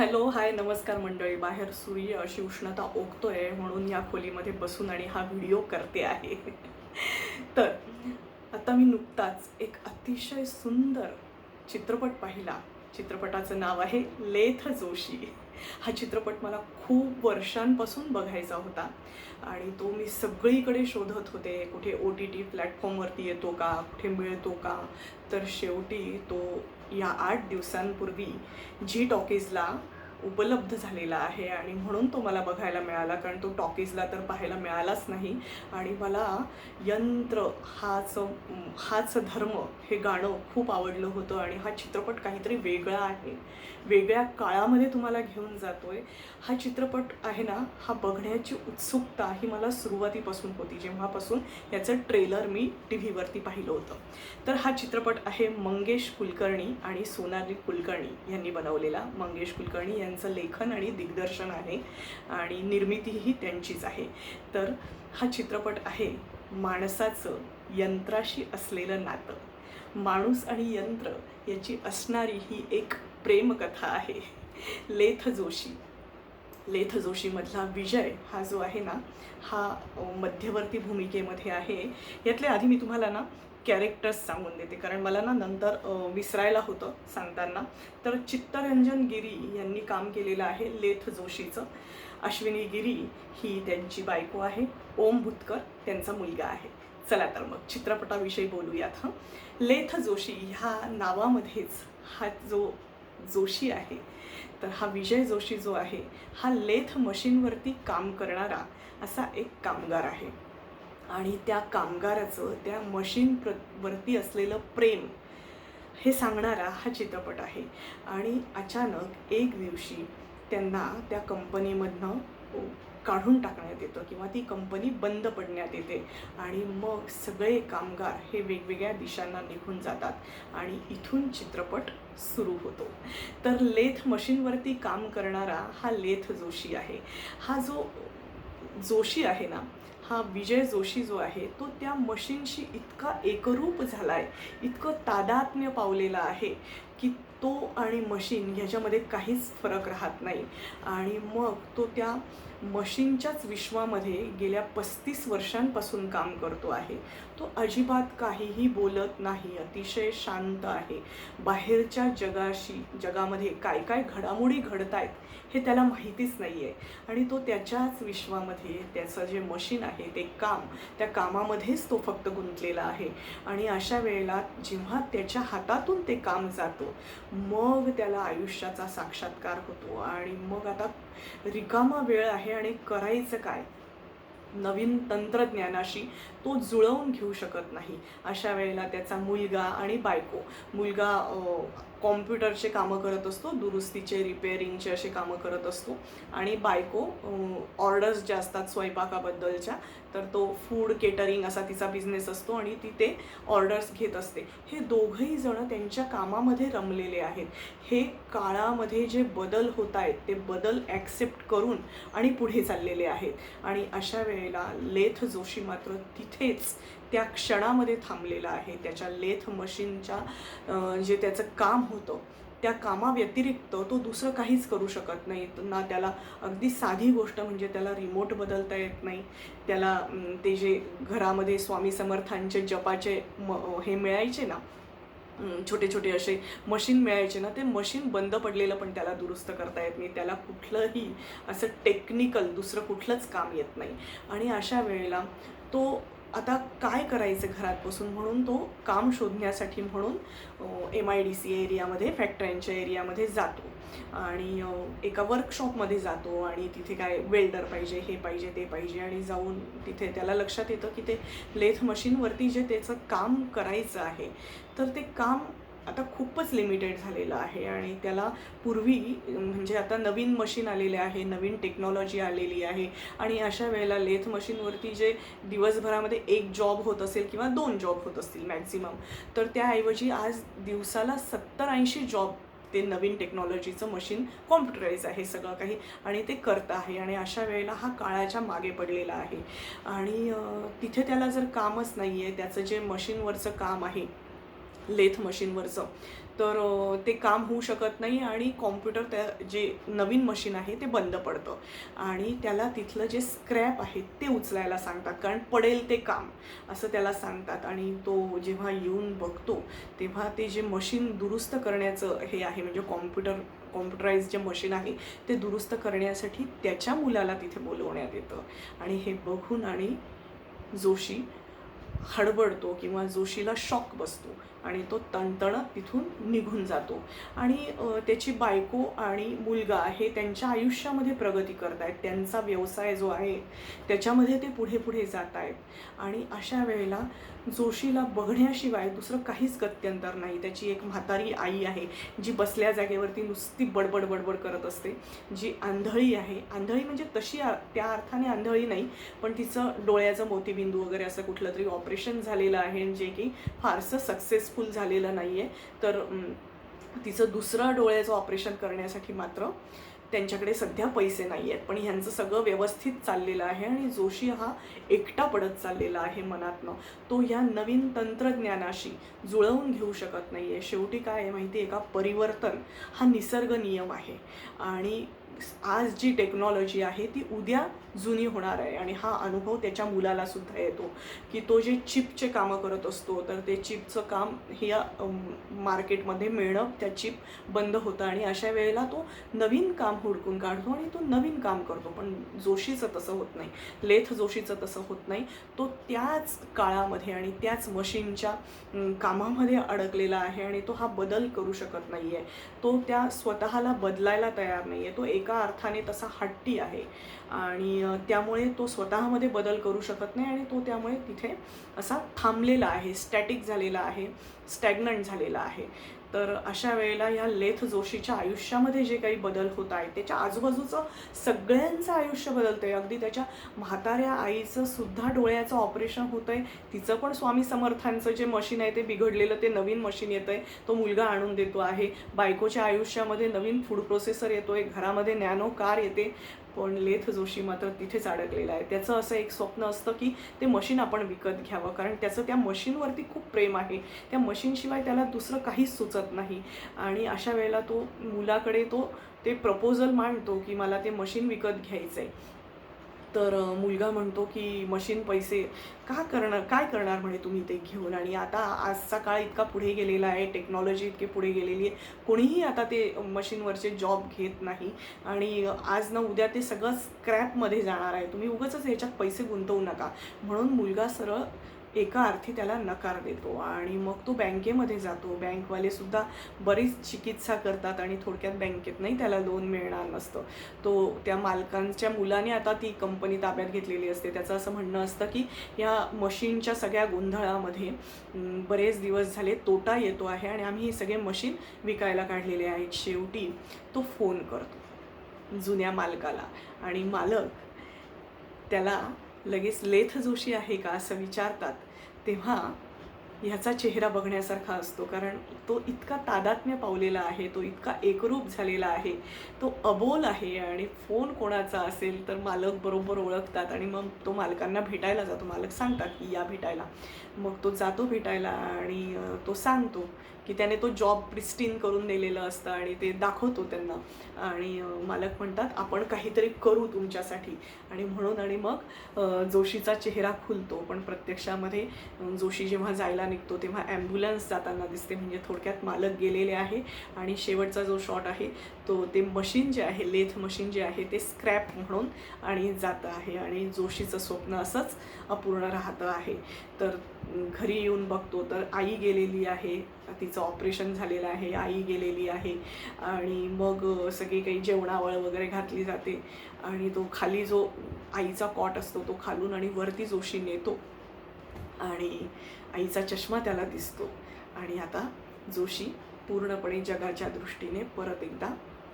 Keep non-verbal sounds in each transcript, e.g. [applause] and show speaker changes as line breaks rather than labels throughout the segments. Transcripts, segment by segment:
Hello hi नमस्कार मंडळी. बाहेर सूर्य अशी उष्णता ओकतोय म्हणून या खोलीमध्ये बसून आणि हा व्हिडिओ करते आहे. [laughs] तर आता मी नुकताच एक अतिशय सुंदर चित्रपट पाहिला. चित्रपटाचं नाव आहे लेथ जोशी. हा चित्रपट मला खूप वर्षांपासून बघायचा होता. आणि तो मी सगळीकडे शोधत होते. कुठे ओ टी टी प्लॅटफॉर्मवरती येतो का? कुठे मिळतो का? तर शेवटी तो या आठ दिवसांपूर्वी जी टॉकीजला उपलब्ध झालेला आहे आणि म्हणून तो मला बघायला मिळाला कारण तो टॉकीजला तर पाहायला मिळालाच नाही. आणि मला यंत्र हाच हाच धर्म हे गाणं खूप आवडलं होतं आणि हा चित्रपट काहीतरी वेगळा आहे. वेगळ्या काळामध्ये तुम्हाला घेऊन जातो आहे हा चित्रपट आहे ना हा बघण्याची उत्सुकता ही मला सुरुवातीपासून होती. जेव्हापासून याचं ट्रेलर मी टी व्हीवरती पाहिलं होतं. तर हा चित्रपट आहे मंगेश कुलकर्णी आणि सोनाली कुलकर्णी यांनी बनवलेला. मंगेश कुलकर्णी यांचं लेखन आणि दिग्दर्शन आहे आणि निर्मितीही त्यांचीच आहे. तर हा चित्रपट आहे माणसाचं यंत्राशी असलेलं नातं. माणूस आणि यंत्र याची असणारी ही एक प्रेमकथा आहे. लेथ जोशी. लेथ जोशीमधला विजय हा जो आहे ना हा मध्यवर्ती भूमिकेमध्ये आहे. यातले आधी मी तुम्हाला ना कॅरेक्टर्स सांगून देते. कारण मला ना नंतर विसरायला होतं सांगताना. तर चित्तरंजन गिरी यांनी काम केलेलं आहे लेथ जोशीचं. अश्विनी गिरी ही त्यांची बायको आहे. ओम भुतकर त्यांचा मुलगा आहे. चला तर मग चित्रपटाविषयी बोलूयात हं. लेथ जोशी ह्या नावामध्येच हा जो जोशी आहे तर हा विजय जोशी जो आहे हा लेथ मशीनवरती काम करणारा असा एक कामगार आहे. आणि त्या कामगाराचं त्या मशीन प्र वरती असलेलं प्रेम हे सांगणारा हा चित्रपट आहे. आणि अचानक एक दिवशी त्यांना त्या कंपनीमधनं काढून टाकण्यात येतं किंवा ती कंपनी बंद पडण्यात येते. आणि मग सगळे कामगार हे वेगवेगळ्या दिशांना निघून जातात आणि इथून चित्रपट सुरू होतो. तर लेथ मशीनवरती काम करणारा हा लेथ जोशी आहे. हा जो जोशी आहे ना हा विजय जोशी जो आहे तो त्या मशीनशी इतका एकरूप झाला आहे इतकं तादात्म्य पावलेला आहे की तो आणि मशीन ह्याच्यामध्ये काहीच फरक राहत नाही. आणि मग तो त्या मशीनच्याच विश्वामध्ये गेल्या पस्तीस वर्षांपासून काम करतो आहे. तो अजिबात काहीही बोलत नाही अतिशय शांत आहे. बाहेरच्या जगाशी जगामध्ये काय काय घडामोडी घडत आहेत हे त्याला माहितीच नाही आहे आणि तो त्याच्याच विश्वामध्ये त्याचं जे मशीन आहे ते काम त्या कामामध्येच तो फक्त गुंतलेला आहे. आणि अशा वेळेला जेव्हा त्याच्या हातातून ते काम जातं मग त्याला आयुष्याचा साक्षात्कार होतो. आणि मग आता रिकामा वेळ आहे आणि करायचं काय? नवीन तंत्रज्ञानाशी तो जुळवून घेऊ शकत नाही. अशा वेळेला त्याचा मुलगा आणि बायको मुलगा कॉम्प्युटरचे कामं करत असतो दुरुस्तीचे रिपेअरिंगचे असे कामं करत असतो आणि बायको ऑर्डर्स ज्या असतात स्वयंपाकाबद्दलच्या तर तो फूड केटरिंग असा तिचा बिझनेस असतो आणि ती ते ऑर्डर्स घेत असते. हे दोघंही जणं त्यांच्या कामामध्ये रमलेले आहेत. हे काळामध्ये जे बदल होत आहेत ते बदल ॲक्सेप्ट करून आणि पुढे चाललेले आहेत. आणि अशा वेळेला लेथ जोशी मात्र तिथेच त्या क्षणामध्ये थांबलेला आहे. त्याच्या लेथ मशीनच्या जे त्याचं काम होतं त्या कामाव्यतिरिक्त तो दुसरं काहीच करू शकत नाही. ना त्याला अगदी साधी गोष्ट म्हणजे त्याला रिमोट बदलता येत नाही. त्याला ते जे घरामध्ये स्वामी समर्थांचे जपाचे म हे मिळायचे ना छोटे छोटे असे मशीन मिळायचे ना ते मशीन बंद पडलेलं पण त्याला दुरुस्त करता येत नाही. त्याला कुठलंही असं टेक्निकल दुसरं कुठलंच काम येत नाही. आणि अशा वेळेला तो आता काय करायचं घरात बसून म्हणून तो काम शोधण्यासाठी म्हणून एम आय डी सी एरियामध्ये फॅक्टऱ्यांच्या एरियामध्ये जातो. आणि एका वर्कशॉपमध्ये जातो आणि तिथे काय वेल्डर पाहिजे हे पाहिजे ते पाहिजे आणि जाऊन तिथे त्याला लक्षात येतं की ते लेथ मशीनवरती जे त्याचं काम करायचं आहे तर ते काम आता खूपच लिमिटेड झालेलं आहे आणि त्याला पूर्वी म्हणजे आता नवीन मशीन आलेले आहे नवीन टेक्नॉलॉजी आलेली आहे आणि अशा वेळेला लेथ मशीनवरती जे दिवसभरामध्ये एक जॉब होत असेल किंवा दोन जॉब होत असतील मॅक्झिमम तर त्याऐवजी आज दिवसाला सत्तर ऐंशी जॉब ते नवीन टेक्नॉलॉजीचं मशीन कॉम्प्युटराईज आहे सगळं काही आणि ते करत आहे आणि अशा वेळेला हा काळाच्या मागे पडलेला आहे. आणि तिथे त्याला जर कामच नाही आहे त्याचं जे मशीनवरचं काम आहे लेथ मशीनवरचं. तर ते काम होऊ शकत नाही आणि कॉम्प्युटर त्या जे नवीन मशीन आहे ते बंद पडतं. आणि त्याला तिथलं जे स्क्रॅप आहे ते उचलायला सांगतात कारण पडेल ते काम असं त्याला सांगतात. आणि तो जेव्हा येऊन बघतो तेव्हा ते जे मशीन दुरुस्त करण्याचं हे आहे म्हणजे कॉम्प्युटर कॉम्प्युटराईज जे मशीन आहे ते दुरुस्त करण्यासाठी त्याच्या मुलाला तिथे बोलवण्यात येतं. आणि हे बघून आणि जोशी हडबडतो किंवा जोशीला शॉक बसतो आणि तो तणतणत तिथून निघून जातो. आणि त्याची बायको आणि मुलगा हे त्यांच्या आयुष्यामध्ये प्रगती करत आहेत त्यांचा व्यवसाय जो आहे त्याच्यामध्ये ते पुढे पुढे जात आहेत आणि अशा वेळेला जोशीला बघण्याशिवाय दुसरं काहीच गत्यंतर नाही. त्याची एक म्हातारी आई आहे जी बसल्या जागेवरती नुसती बडबड बडबड करत असते जी आंधळी आहे. आंधळी म्हणजे तशी त्या अर्थाने आंधळी नाही पण तिचं डोळ्याचं मोतीबिंदू वगैरे असं कुठलं तरी ऑपरेशन ऑपरेशन झालेलं आहे जे की फारसं सक्सेसफुल झालेलं नाही आहे तर तिचं दुसरं डोळ्याचं ऑपरेशन करण्यासाठी मात्र त्यांच्याकडे सध्या पैसे नाही आहेत पण ह्यांचं सगळं व्यवस्थित चाललेलं आहे आणि जोशी हा एकटा पडत चाललेला आहे मनातनं. तो ह्या नवीन तंत्रज्ञानाशी जुळवून घेऊ शकत नाही आहे शेवटी काय आहे माहिती आहे का? परिवर्तन हा निसर्ग नियम आहे. आणि आज जी टेक्नॉलॉजी आहे ती उद्या जुनी होणार आहे आणि हा अनुभव त्याच्या मुलाला सुद्धा येतो. की तो जे चिपचे कामं करत असतो तर ते चिपचं काम हे मार्केटमध्ये मिळणं त्या चिप बंद होतं आणि अशा वेळेला तो नवीन काम हुडकून काढतो आणि तो नवीन काम करतो. पण जोशीचं तसं होत नाही. लेथ जोशीचं तसं होत नाही. तो त्याच काळामध्ये आणि त्याच मशीनच्या कामामध्ये अडकलेला आहे आणि तो हा बदल करू शकत नाही आहे तो त्या स्वतःला बदलायला तयार नाही आहे तो एक एका अर्थाने तसा हट्टी आहे. आणि त्यामुळे तो स्वतःमध्ये बदल करू शकत नाही आणि तो त्यामुळे तिथे असा थांबलेला आहे स्टॅटिक झालेला आहे स्टॅग्नंट झालेला आहे. तर अशा वेळेला ह्या लेथ जोशीच्या आयुष्यामध्ये जे काही बदल होत आहेत त्याच्या आजूबाजूचं सगळ्यांचं आयुष्य बदलतं आहे अगदी त्याच्या म्हाताऱ्या आईचं सुद्धा डोळ्याचं ऑपरेशन होतं आहे तिचं पण स्वामी समर्थांचं जे मशीन आहे ते बिघडलेलं ते नवीन मशीन येतं आहे तो मुलगा आणून देतो आहे. बायकोच्या आयुष्यामध्ये नवीन फूड प्रोसेसर येतो आहे घरामध्ये नॅनो कार येते. पण लेथ जोशी मात्र तिथेच अडकलेला आहे. त्याचं असं एक स्वप्न असतं की ते मशीन आपण विकत घ्यावं. कारण त्याचं त्या मशीनवरती खूप प्रेम आहे. त्या मशीनशिवाय त्याला दुसरं काहीच सुचत नाही. आणि अशा वेळेला तो मुलाकडे तो ते प्रपोजल मांडतो की मला ते मशीन विकत घ्यायचं आहे तर मुलगा म्हणतो की मशीन पैसे का करणार काय करणार म्हणे तुम्ही ते घेऊन? आणि आता आजचा काळ इतका पुढे गेलेला आहे टेक्नॉलॉजी इतकी पुढे गेलेली आहे कोणीही आता ते मशीनवरचे जॉब घेत नाही. आणि आज ना उद्या ते सगळं स्क्रॅपमध्ये जाणार आहे. तुम्ही उगाच ह्याच्यात पैसे गुंतवू नका. म्हणून मुलगा सरळ एका अर्थी त्याला नकार देतो आणि मग तो बँकेमध्ये जातो. बँकवाले सुद्धा बरीच चिकित्सा करतात आणि थोडक्यात बँकेतनंही त्याला लोन मिळणार नसतं. तो त्या मालकांच्या मुलाने आता ती कंपनी ताब्यात घेतलेली असते. त्याचं असं म्हणणं असतं की या मशीनच्या सगळ्या गोंधळामध्ये बरेच दिवस झाले तोटा येतो आहे आणि आम्ही हे सगळे मशीन विकायला काढलेले आहेत. शेवटी तो फोन करतो जुन्या मालकाला आणि मालक त्याला लगेच लेथ जोशी आहे का असं विचारतात तेव्हा ह्याचा चेहरा बघण्यासारखा असतो. कारण तो इतका तादात्म्य पावलेला आहे तो इतका एकरूप झालेला आहे तो अबोल आहे आणि फोन कोणाचा असेल तर मालक बरोबर ओळखतात आणि मग तो मालकांना भेटायला जातो. मालक सांगतात की या भेटायला. मग तो जातो भेटायला आणि तो सांगतो की त्याने तो जॉब प्रिस्टीन करून दिलेलं असतं आणि ते दाखवतो त्यांना. आणि मालक म्हणतात आपण काहीतरी करू तुमच्यासाठी. आणि म्हणून आणि मग जोशीचा चेहरा खुलतो. पण प्रत्यक्षामध्ये जोशी जेव्हा जायला निघतो तेव्हा ॲम्ब्युलन्स जाताना दिसते. म्हणजे थोडक्यात मालक गेलेले आहे आणि शेवटचा जो शॉट आहे तो ते मशीन जे आहे लेथ मशीन जे आहे ते स्क्रॅप म्हणून आणि जातं आहे. आणि जोशीचं स्वप्न असंच अपूर्ण राहतं आहे. तर घरी येऊन बघतो तर आई गेलेली आहे. तिचं ऑपरेशन झालेलं आहे आई गेलेली आहे. आणि मग सगळी काही जेवणावळ वगैरे घातली जाते. आणि तो खाली जो आईचा कॉट असतो तो खालून आणि वरती जोशी नेतो. आणि आईचा चष्मा त्याला दिसतो. आणि आता जोशी पूर्णपणे जगाच्या दृष्टीने परत एकदा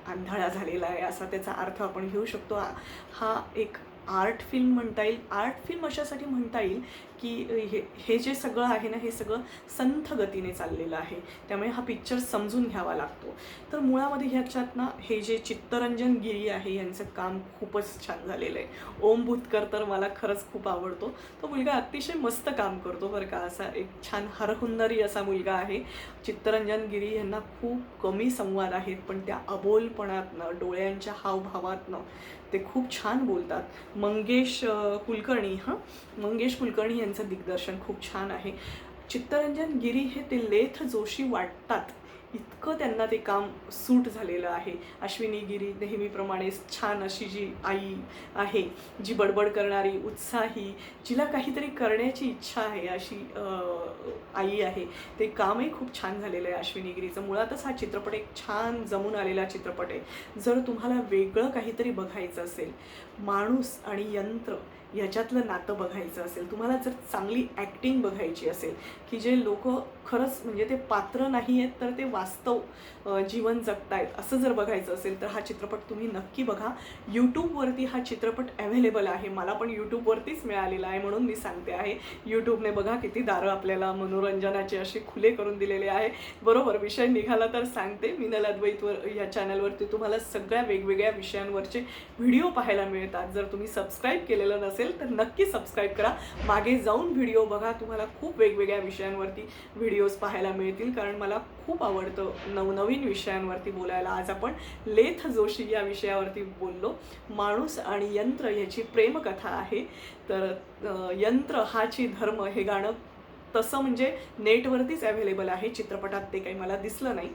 आंधळा झालेला आहे असा त्याचा अर्थ आपण घेऊ शकतो. हा- हा एक आर्ट फिल्म म्हणता येईल. आर्ट फिल्म अशासाठी म्हणता येईल की हे हे जे सगळं आहे ना हे सगळं संथ गतीने चाललेलं आहे. त्यामुळे हा पिक्चर समजून घ्यावा लागतो. तर मुळामध्ये ह्याच्यात ना हे जे चित्तरंजन गिरी आहे यांचं काम खूपच छान झालेलं आहे. ओम भूतकर तर मला खरंच खूप आवडतो. तो मुलगा अतिशय मस्त काम करतो बरं का. असा एक छान हरहुन्नरी असा मुलगा आहे. चित्तरंजन गिरी यांना खूप कमी संवाद आहेत पण त्या अबोलपणातनं डोळ्यांच्या हावभावातनं ते खूप छान बोलतात. मंगेश कुलकर्णी हां? मंगेश कुलकर्णी यांचं दिग्दर्शन खूप छान आहे. चित्तरंजन गिरी हे ते लेथ जोशी वाटतात. इतकं त्यांना ते काम सूट झालेलं आहे. अश्विनी गिरी नेहमीप्रमाणे छान अशी जी आई आहे जी बडबड करणारी उत्साही जिला काहीतरी करण्याची इच्छा आहे अशी आई आहे. ते कामही खूप छान झालेलं आहे अश्विनी गिरीचं. मुळातच हा चित्रपट एक छान जमून आलेला चित्रपट आहे. जर तुम्हाला वेगळं काहीतरी बघायचं असेल माणूस आणि यंत्र याच्यातलं नातं बघायचं असेल तुम्हाला जर चांगली ॲक्टिंग बघायची असेल की जे लोक खरंच म्हणजे ते पात्र नाही आहेत तर ते वास्तव जीवन जगतायत असं जर बघायचं असेल तर हा चित्रपट तुम्ही नक्की बघा. यूट्यूबवरती हा चित्रपट अवेलेबल आहे मला पण यूट्यूबवरतीच मिळालेला आहे म्हणून मी सांगते आहे. यूट्यूबने बघा किती दारं आपल्याला मनोरंजनाचे असे खुले करून दिलेले आहे. बरोबर विषय निघाला तर सांगते. मी अद्वैतवर या चॅनलवरती तुम्हाला सगळ्या वेगवेगळ्या विषयांवरचे व्हिडिओ पाहायला मिळतात. जर तुम्ही सबस्क्राईब केलेलं नसेल तर नक्की सबस्क्राईब करा. मागे जाऊन व्हिडिओ बघा. तुम्हाला खूप वेगवेगळ्या विषयांवरती व्हिडिओज पाहायला मिळतील. कारण मला खूप आवडतं नवनवीन विषयांवरती बोलायला. आज आपण लेथ जोशी या विषयावरती बोललो. माणूस आणि यंत्र याची प्रेमकथा आहे. तर यंत्र हाची धर्म हे गाणं तसं म्हणजे नेटवरतीच अवेलेबल आहे. चित्रपटात ते काही मला दिसलं नाही.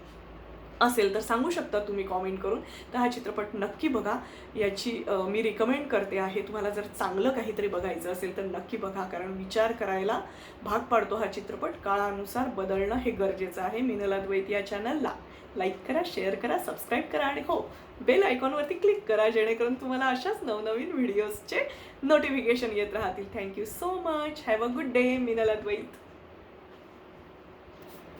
असेल तर सांगू शकता तुम्ही कॉमेंट करून. तर हा चित्रपट नक्की बघा. याची मी रिकमेंड करते आहे. तुम्हाला जर चांगलं काहीतरी बघायचं असेल तर नक्की बघा. कारण विचार करायला भाग पाडतो हा चित्रपट. काळानुसार बदलणं हे गरजेचं आहे. मिनला द्वैत या चॅनलला लाईक करा शेअर करा सबस्क्राईब करा आणि हो बेल आयकॉनवरती क्लिक करा. जेणेकरून तुम्हाला अशाच नवनवीन व्हिडिओजचे नोटिफिकेशन येत राहतील. Thank you so much have a good day मिनला द्वैत.